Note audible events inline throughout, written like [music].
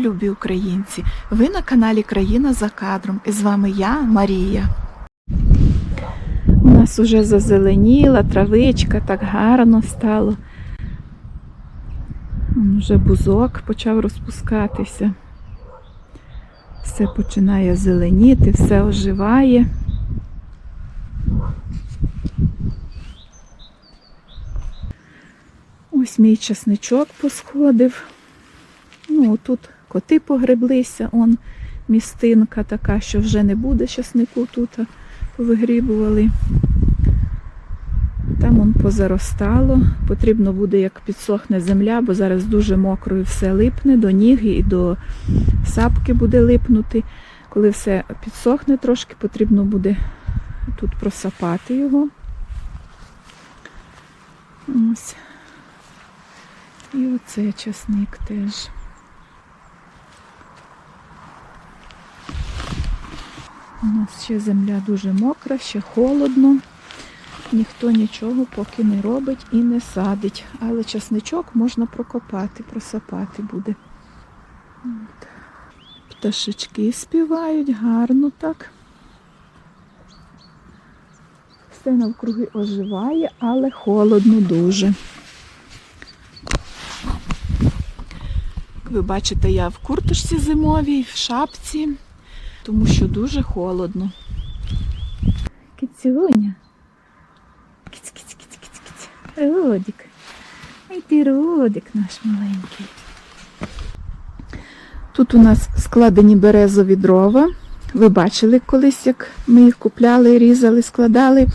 Любі українці! Ви на каналі Країна за кадром. І з вами я, Марія. У нас уже зазеленіла травичка, так гарно стало. Уже бузок почав розпускатися. Все починає зеленіти, все оживає. Ось мій часничок посходив. Ну, тут коти погреблися, он містинка така, що вже не буде часнику тут, повигрібували. Там он позаростало. Потрібно буде, як підсохне земля, бо зараз дуже мокро і все липне до ніг і до сапки буде липнути. Коли все підсохне трошки, потрібно буде тут просапати його. Ось. І оцей часник теж. У нас ще земля дуже мокра, ще холодно. Ніхто нічого поки не робить і не садить. Але часничок можна прокопати, просапати буде. Пташечки співають гарно так. Все навкруги оживає, але холодно дуже. Ви бачите, я в курточці зимовій, в шапці, тому що дуже холодно. Кицюня. Киць, киць, киць, киць, киць. Родик. Ай ти родик наш маленький. Тут у нас складені березові дрова. Ви бачили колись, як ми їх купляли, різали, складали.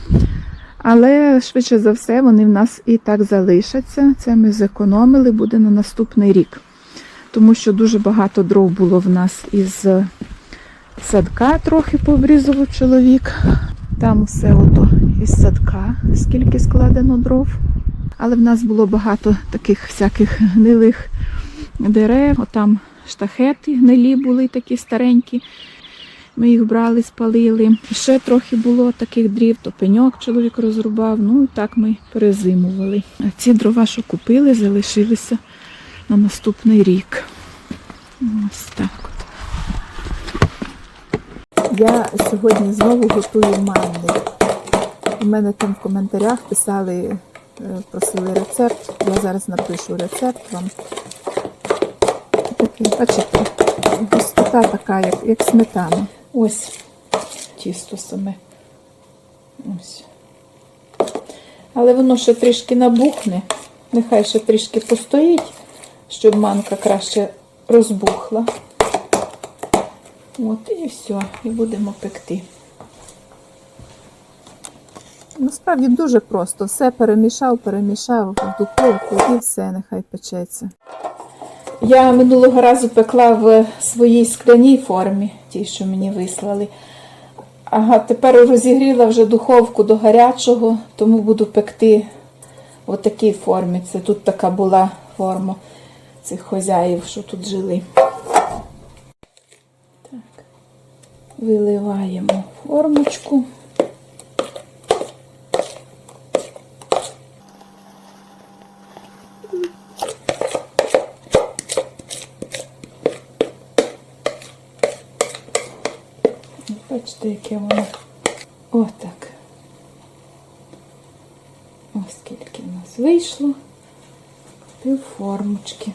Але швидше за все вони в нас і так залишаться. Це ми зекономили, буде на наступний рік. Тому що дуже багато дров було в нас із садка, трохи поврізував чоловік. Там все ото із садка, скільки складено дров. Але в нас було багато таких всяких гнилих дерев. Отам штахети гнилі були такі старенькі. Ми їх брали, спалили. Ще трохи було таких дрів, то пеньок чоловік розрубав. Ну і так ми перезимували. А ці дрова, що купили, залишилися на наступний рік. Ось так. Я сьогодні знову готую манни. У мене там в коментарях писали, е, просили рецепт. Я зараз напишу рецепт вам. Такий, бачите, густота така, як, як сметана. Ось тісто саме. Ось. Але воно ще трішки набухне. Нехай ще трішки постоїть, щоб манка краще розбухла. От і все, і будемо пекти. Насправді дуже просто. Все перемішав, перемішав в духовку і все, нехай печеться. Я минулого разу пекла в своїй скляній формі, тій, що мені вислали. Ага, тепер розігріла вже духовку до гарячого, тому буду пекти в такій формі. Це тут така була форма цих хозяїв, що тут жили. Так. Виливаємо формочку. Бачите, яке воно. Отак. Ось скільки в нас вийшло. Пів формочки.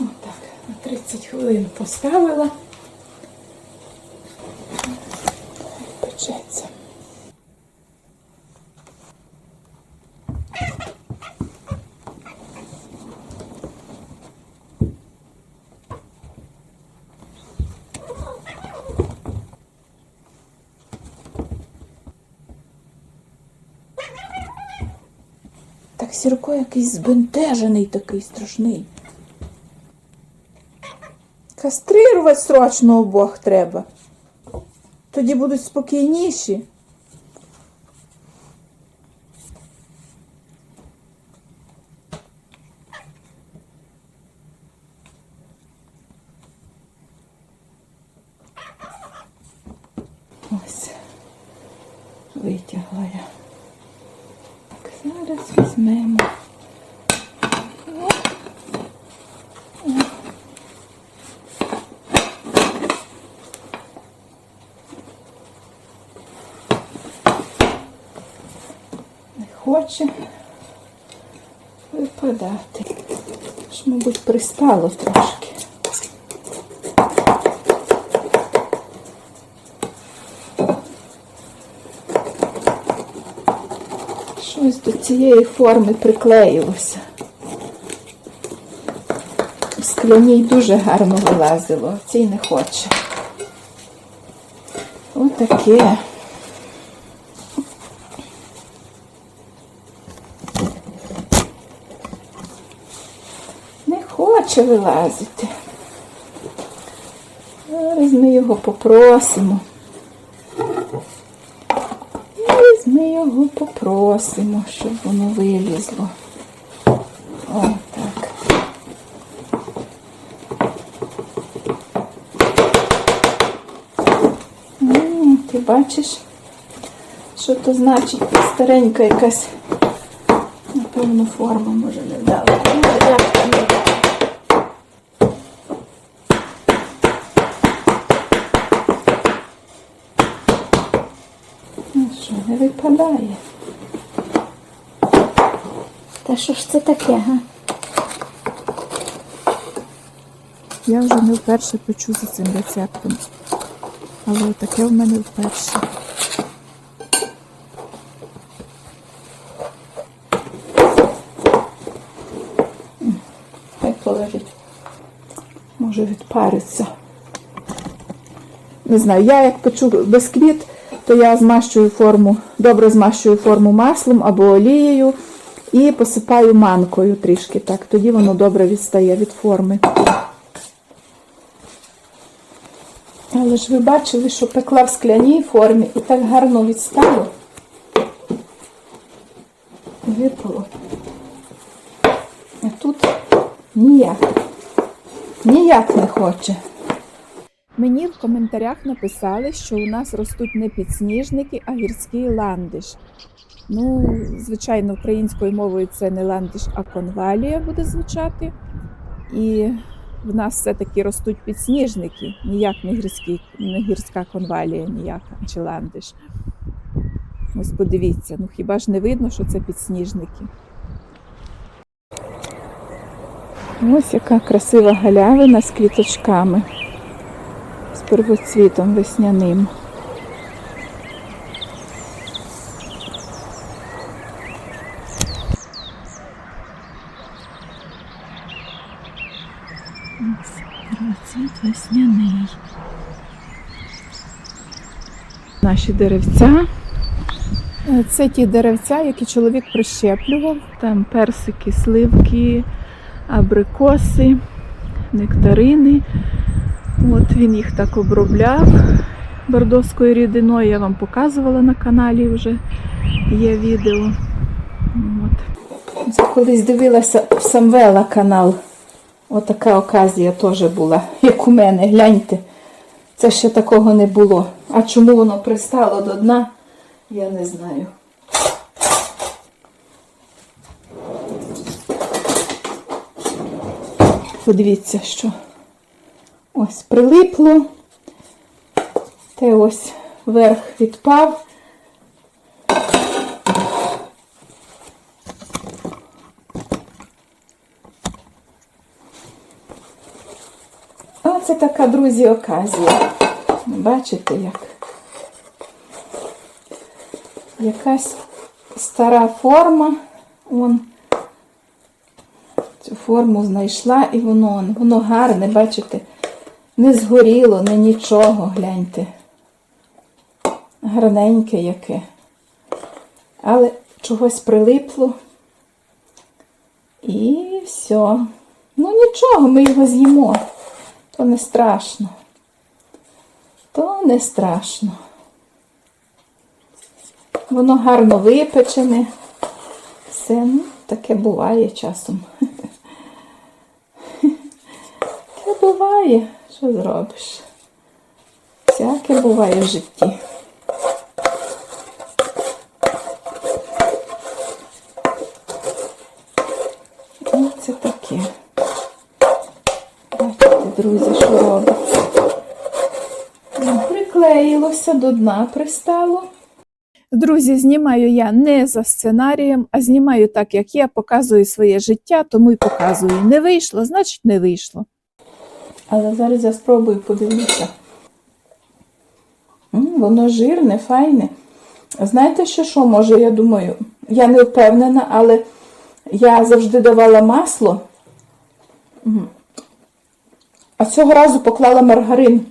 Отак, на 30 хвилин поставила. Печеться. Так Сірко якийсь збентежений такий страшний. Кастрирувати срочно обох треба. Тоді будуть спокійніші. витягла я. Так, зараз візьмемо. Хоче випадати. Ж, мабуть, пристало трошки. Щось до цієї форми приклеїлося. В скляній дуже гарно вилазило, цій не хоче. Отаке. Не хоче вилазити. Зараз ми його попросимо. Зараз ми його попросимо, щоб воно вилізло. О, так. М, Ти бачиш, що то значить старенька якась, напевно, форма може не вдала. Ну, як там не вдала? Ну що, не випадає. Та що ж це таке, га? Я вже не вперше печу за цим рецептом. Але таке в мене вперше. Хай полежить. Може відпариться. Не знаю, я як печу бисквіт, то я змащую форму, добре змащую форму маслом або олією і посипаю манкою трішки. Так, тоді воно добре відстає від форми. Але ж ви бачили, що пекла в скляній формі і так гарно відстало. Випало. А тут ніяк. Ніяк не хоче. Мені в коментарях написали, що у нас ростуть не підсніжники, а гірський ландиш. Ну, звичайно, українською мовою це не ландиш, а конвалія буде звучати. І в нас все-таки ростуть підсніжники, ніяк не, гірський, не гірська конвалія, ніяка чи ландиш. Ось подивіться, ну хіба ж не видно, що це підсніжники? Ось яка красива галявина з квіточками, первоцвітом весняним. Ось Первоцвіт весняний. Наші деревця. Е, Це ті деревця, які чоловік прищеплював. Там персики, сливки, абрикоси, нектарини. От він їх так обробляв бордовською рідиною. Я вам показувала на каналі вже є відео. От. Це колись дивилася в Самвела канал. Отака оказія теж була, як у мене, гляньте. Це ще такого не було. А чому воно пристало до дна, я не знаю. Подивіться, що ось прилипло. Те ось верх відпав. Оце така, друзі, оказія. Бачите як? Якась стара форма. Вон цю форму знайшла і воно, воно гарне, бачите, не згоріло, не нічого, гляньте. Гарненьке яке. Але чогось прилипло. І все. Ну нічого, ми його з'їмо. То не страшно. То не страшно. Воно гарно випечене. Все, ну, таке буває часом. [laughs] Таке буває, що зробиш? Всяке буває в житті. Ну, це таке. Бачите, друзі, що робиться. Ну, приклеїлося до дна пристало. Друзі, знімаю я не за сценарієм, а знімаю так, як я, показую своє життя, тому й показую. Не вийшло, значить, не вийшло. Але зараз я спробую подивитися. Воно жирне, файне. Знаєте, що, що може, я думаю? Я не впевнена, але я завжди давала масло, а цього разу поклала маргарин.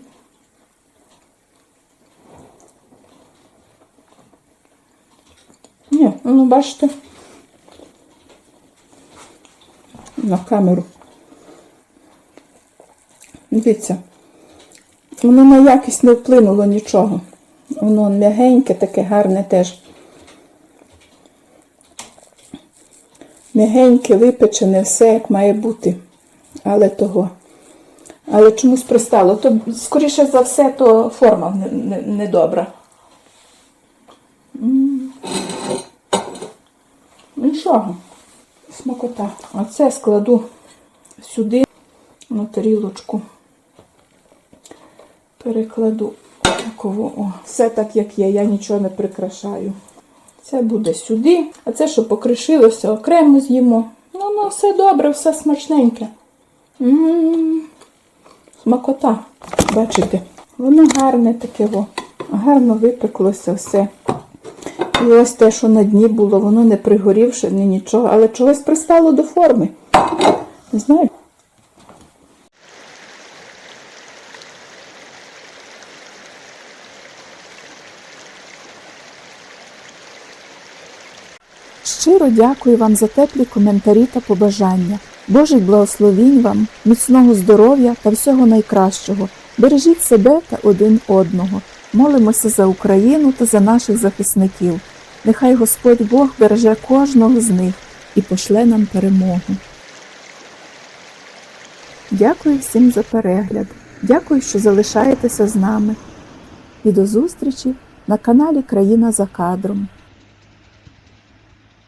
Ні, ну бачите. На камеру. Дивіться. Воно на якість не вплинуло нічого. Воно м'ягеньке, таке гарне теж. М'ягеньке, випечене, все як має бути. Але того. Але чомусь пристало. То, скоріше за все, то форма недобра. Не, Нічого. Смакота. А це складу сюди на тарілочку. Перекладу таково. О, все так, як є, я нічого не прикрашаю. Це буде сюди, а це, що покришилося, окремо з'їмо. Ну, ну, все добре, все смачненьке. М, Смакота. Бачите, воно гарне таке, во. гарно випеклося все. І ось те, що на дні було, воно не пригорівше, ні нічого, але чогось пристало до форми. Не знаю. Щиро дякую вам за теплі коментарі та побажання. Божих благословінь вам, міцного здоров'я та всього найкращого. Бережіть себе та один одного. Молимося за Україну та за наших захисників. Нехай Господь Бог береже кожного з них і пошле нам перемогу. Дякую всім за перегляд. Дякую, що залишаєтеся з нами. І до зустрічі на каналі Країна за кадром.